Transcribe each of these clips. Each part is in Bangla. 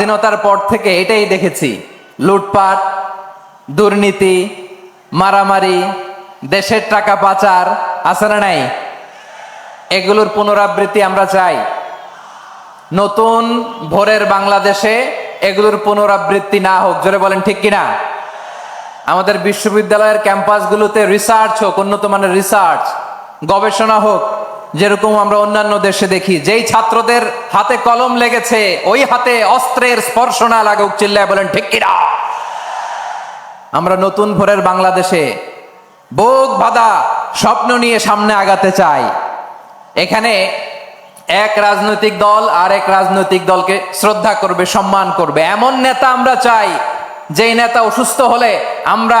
স্বাধীনতার পর থেকে এটাই দেখেছি। লুটপাট, দুর্নীতি, মারামারি, দেশের টাকা পাচার, আছে না নাই? এগুলোর পুনরাবৃত্তি আমরা চাই। নতুন ভোরের বাংলাদেশে এগুলোর পুনরাবৃত্তি না হোক, জোরে বলেন ঠিক কিনা? আমাদের বিশ্ববিদ্যালয়ের ক্যাম্পাসগুলোতে রিসার্চ হোক উন্নত মানের রিসার্চ গবেষণা হোক যেরকম আমরা অন্যান্য দেশে দেখি, যেই ছাত্রদের হাতে কলম লেগেছে, ওই হাতে অস্ত্রের স্পর্শ না লাগুক, চিল্লায় বলেন, ঠিক কিনা আমরা নতুন ভোরের বাংলাদেশে বোক বাধা স্বপ্ন নিয়ে সামনে আগাতে চাই। এখানে এক রাজনৈতিক দল আর এক রাজনৈতিক দলকে শ্রদ্ধা করবে, সম্মান করবে। এমন নেতা আমরা চাই, যেই নেতা অসুস্থ হলে আমরা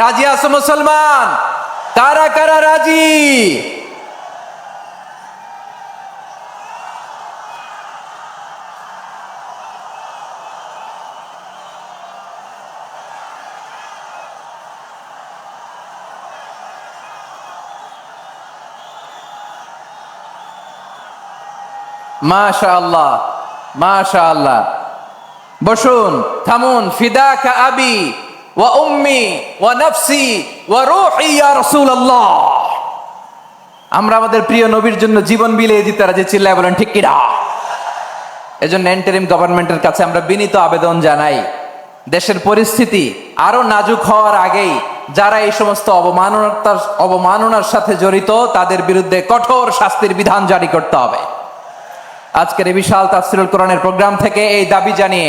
রাজি আছো মুসলমান? কারা কারা রাজি? মাশা আল্লাহ মাশা আল্লাহ বসুন থামুন ফিদাকা আবি। ওয়া উম্মি ওয়া নফসি ওয়া রূহি ইয়া রাসূলুল্লাহ আমরা আমাদের প্রিয় নবীর জন্য জীবন বিলিয়ে দিতে রাজি চিল্লায় বলেন, ঠিক কিনা এজন্য এন্টারিম গভর্নমেন্টের কাছে আমরা বিনীত আবেদন জানাই, দেশের পরিস্থিতি আরও নাজুক হওয়ার আগেই যারা এই সমস্ত অবমাননার অবমাননার সাথে জড়িত, তাদের বিরুদ্ধে কঠোর শাস্তির বিধান জারি করতে হবে। আজকের এই বিশাল তাফসিরুল কোরআনের প্রোগ্রাম থেকে এই দাবি জানিয়ে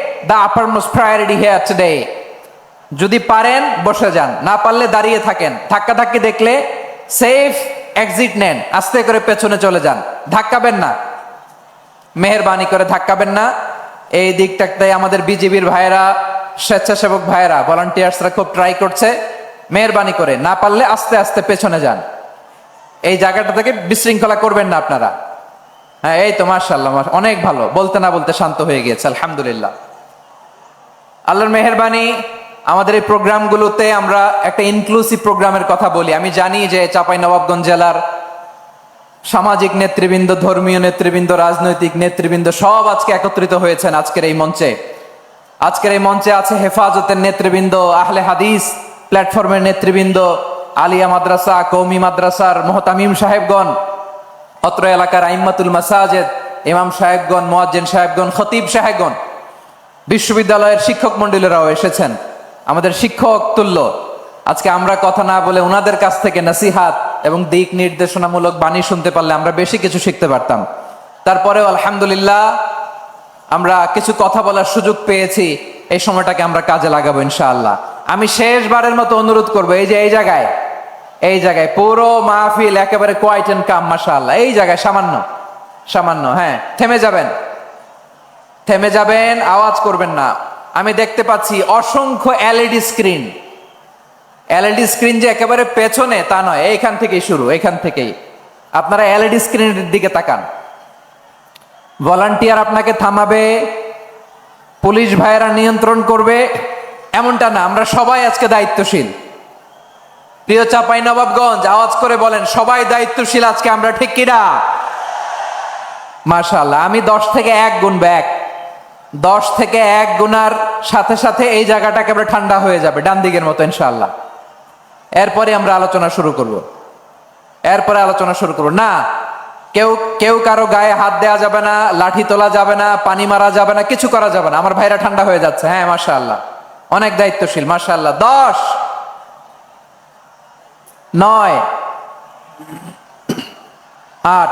the upper most priority here today যদি পারেন, বসে যান। না পারলে দাঁড়িয়ে থাকেন। ধাক্কা ধাক্কি দেখলে সেফ এক্সিট নেন। আস্তে করে পেছনে চলে যান। ধাক্কাবেন না। মেহরবানি করে ধাক্কাবেন না। এই দিকটাতে আমাদের বিজেপির ভাইয়েরা, স্বেচ্ছাসেবক ভাইয়েরা ভলান্টিয়ার্সরা খুব ট্রাই করছে। মেহরবানি করে। না পারলে আস্তে আস্তে পেছনে যান। এই জায়গাটা থেকে বিশৃঙ্খলা করবেন না আপনারা। হ্যাঁ এই তো মার্শাল্লাহ অনেক ভালো। বলতে না বলতে শান্ত হয়ে গিয়েছে, আলহামদুলিল্লাহ। আল্লাহর মেহরবানি, আমাদের এই প্রোগ্রামগুলোতে আমরা একটা ইনক্লুসিভ প্রোগ্রামের কথা বলি। আমি জানি যে চাপাই নবাবগঞ্জ জেলার সামাজিক নেতৃবৃন্দ, ধর্মীয় নেতৃবৃন্দ, রাজনৈতিক নেতৃবৃন্দ সব আজকে একত্রিত হয়েছেন আজকের এই মঞ্চে। আজকের এই মঞ্চে আছে হেফাজতের নেতৃবৃন্দ, আহলে হাদিস প্ল্যাটফর্মের নেতৃবৃন্দ, আলিয়া মাদ্রাসা, কৌমি মাদ্রাসার মোহতামিম সাহেবগণ, অত্র এলাকার আইম্মাতুল মাসাজেদ, ইমাম সাহেবগণ, মোয়াজ্জেন সাহেবগণ, খতিব সাহেবগণ। বিশ্ববিদ্যালয়ের শিক্ষক মন্ডলীরাও এসেছেন। আমাদের শিক্ষক তুল্য। আজকে আমরা কথা না বলে ওনাদের কাছ থেকে নাসিহাত এবং দিক নির্দেশনামূলক বাণী শুনতে পারলে আমরা বেশি কিছু শিখতে পারতাম। তারপরেও আলহামদুলিল্লাহ আমরা কিছু কথা বলার সুযোগ পেয়েছি। এই সময়টাকে আমরা কাজে লাগাবো ইনশাআল্লাহ। আমি শেষবারের মতো অনুরোধ করব, এই যে এই জায়গায় এই জায়গায় পুরো মাহফিল একেবারে কোয়াইট এন্ড কাম মাশাআল্লাহ। এই জায়গায় সামান্য সামান্য হ্যাঁ থেমে যাবেন। থেমে যাবেন, আওয়াজ করবেন না। আমি দেখতে পাচ্ছি অসংখ্য এলইডি স্ক্রিন। এলইডি স্ক্রিন যে একেবারে পেছনে, তা নয়, এইখান থেকেই শুরু এখান থেকেই। আপনারা এলইডি স্ক্রিনের দিকে তাকান। ভলান্টিয়ার আপনাকে থামাবে, পুলিশ ভাইয়েরা নিয়ন্ত্রণ করবে, এমনটা না, আমরা সবাই আজকে দায়িত্বশীল। প্রিয় চাপাই নবাবগঞ্জ, আওয়াজ করে বলেন, সবাই দায়িত্বশীল আজকে, আমরা ঠিক কিনা? মাশাল্লাহ আমি দশ থেকে এক গুণ ব্যাক। দশ থেকে এক গুণার সাথে সাথে এই জায়গাটা একেবারে ঠান্ডা হয়ে যাবে, ডান দিকের মতো ইনশাল্লাহ এরপরে আমরা আলোচনা শুরু করব। এরপরে আলোচনা শুরু করব। না, কেউ কেউ কারও গায়ে হাত দেওয়া যাবে না, লাঠি তোলা যাবে না, পানি মারা যাবে না, কিছু করা যাবে না। আমার ভাইরা ঠান্ডা হয়ে যাচ্ছে। হ্যাঁ মাশা আল্লাহ অনেক দায়িত্বশীল মাশা আল্লাহ দশ, নয়, আট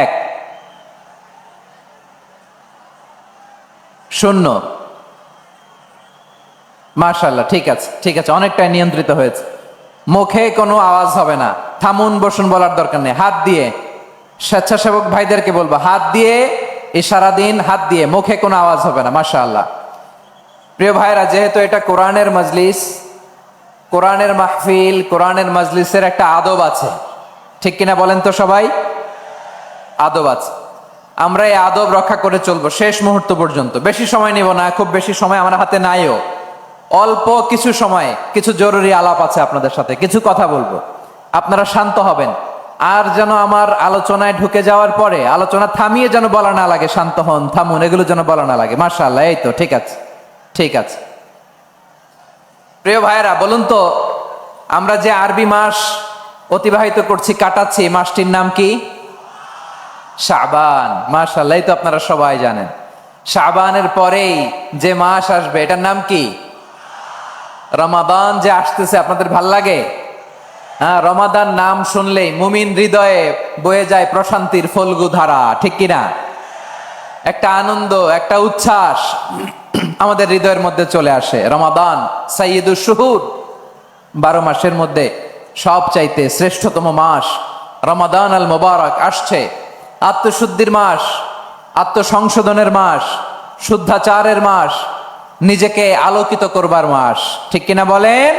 এক। শূন্য। মার্শাল্লাহ ঠিক আছে ঠিক আছে, অনেকটাই নিয়ন্ত্রিত হয়েছে। মুখে কোনো আওয়াজ হবে না। থামুন, বসুন বলার দরকার নেই। হাত দিয়ে, স্বেচ্ছাসেবক ভাইদেরকে বলব, হাত দিয়ে এই সারাদিন হাত দিয়ে, মুখে কোনো আওয়াজ হবে না, মাশাআল্লাহ। প্রিয় ভাইরা, যেহেতু এটা কোরআনের মজলিস, কোরআনের মাহফিল, কোরআনের মজলিসের একটা আদব আছে। ঠিক কিনা বলেন তো সবাই? আদব আছে। আমরা এই আদব রক্ষা করে চলবো শেষ মুহূর্ত পর্যন্ত। বেশি সময় নিব না, খুব বেশি সময় আমার হাতে নাইও। অল্প কিছু সময়, কিছু জরুরি আলাপ আছে আপনাদের সাথে, কিছু কথা বলব। আপনারা শান্ত হবেন। আর যেন আমার আলোচনায় ঢুকে যাওয়ার পরে, আলোচনা থামিয়ে যেন বলা না লাগে, শান্ত হন, থামুন, এগুলো যেন বলা না লাগে। মার্শাল্লাহ এই তো, ঠিক আছে ঠিক আছে। প্রিয় ভাইয়েরা, বলুন তো, আমরা যে আরবি মাস অতিবাহিত করছি, কাটাচ্ছি, মাসটির নাম কি? শাবান মাশাল্লাহ তো আপনারা সবাই জানেন। শাবানের পরেই যে মাস আসবে, এটার নাম কি? রমাদান যে আসতেছে, আপনাদের ভালো লাগে? হ্যাঁ রমাদান নাম শুনলেই মুমিন হৃদয়ে বয়ে যায় প্রশান্তির ফলগু ধারা, ঠিক কিনা? একটা আনন্দ, একটা উচ্ছ্বাস আমাদের হৃদয়ের মধ্যে চলে আসে। রমাদান সাইয়দুর শুহুর, বারো মাসের মধ্যে সব চাইতে শ্রেষ্ঠতম মাস, রমাদান আল মোবারক আসছে। আত্মশুদ্ধির মাস, আত্মসংশোধনের মাস, শুদ্ধাচারের মাস, নিজেকে আলোকিত করবার মাস। ঠিক কিনা বলেন?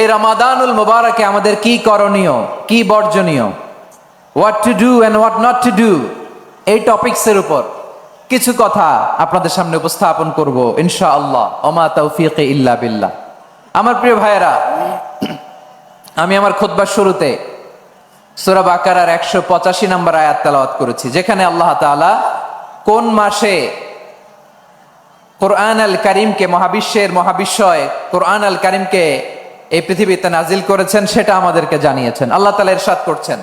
এই রমাদানুল মোবারকে আমাদের কি করণীয়, কি বর্জনীয়? What to do and what not to do এই টপিকসের উপর কিছু কথা আপনাদের সামনে উপস্থাপন করব ইনশা আল্লাহ ওমা তৌফিক ইল্লা বিল্লাহ। আমার প্রিয় ভাইয়েরা, আমি আমার খুতবার শুরুতে সুরা বাকারার একশো পঁচাশি নম্বর আয়াত তালাওয়াত করেছি, যেখানে আল্লাহ তালা কোন মাসে কোরআন আল করিমকে মহাবিশ্বের মহাবিশ্বয় কোরআন আল করিমকে এই পৃথিবীতে নাজিল করেছেন সেটা আমাদেরকে জানিয়েছেন। আল্লাহ তালা এরশাদ করছেন।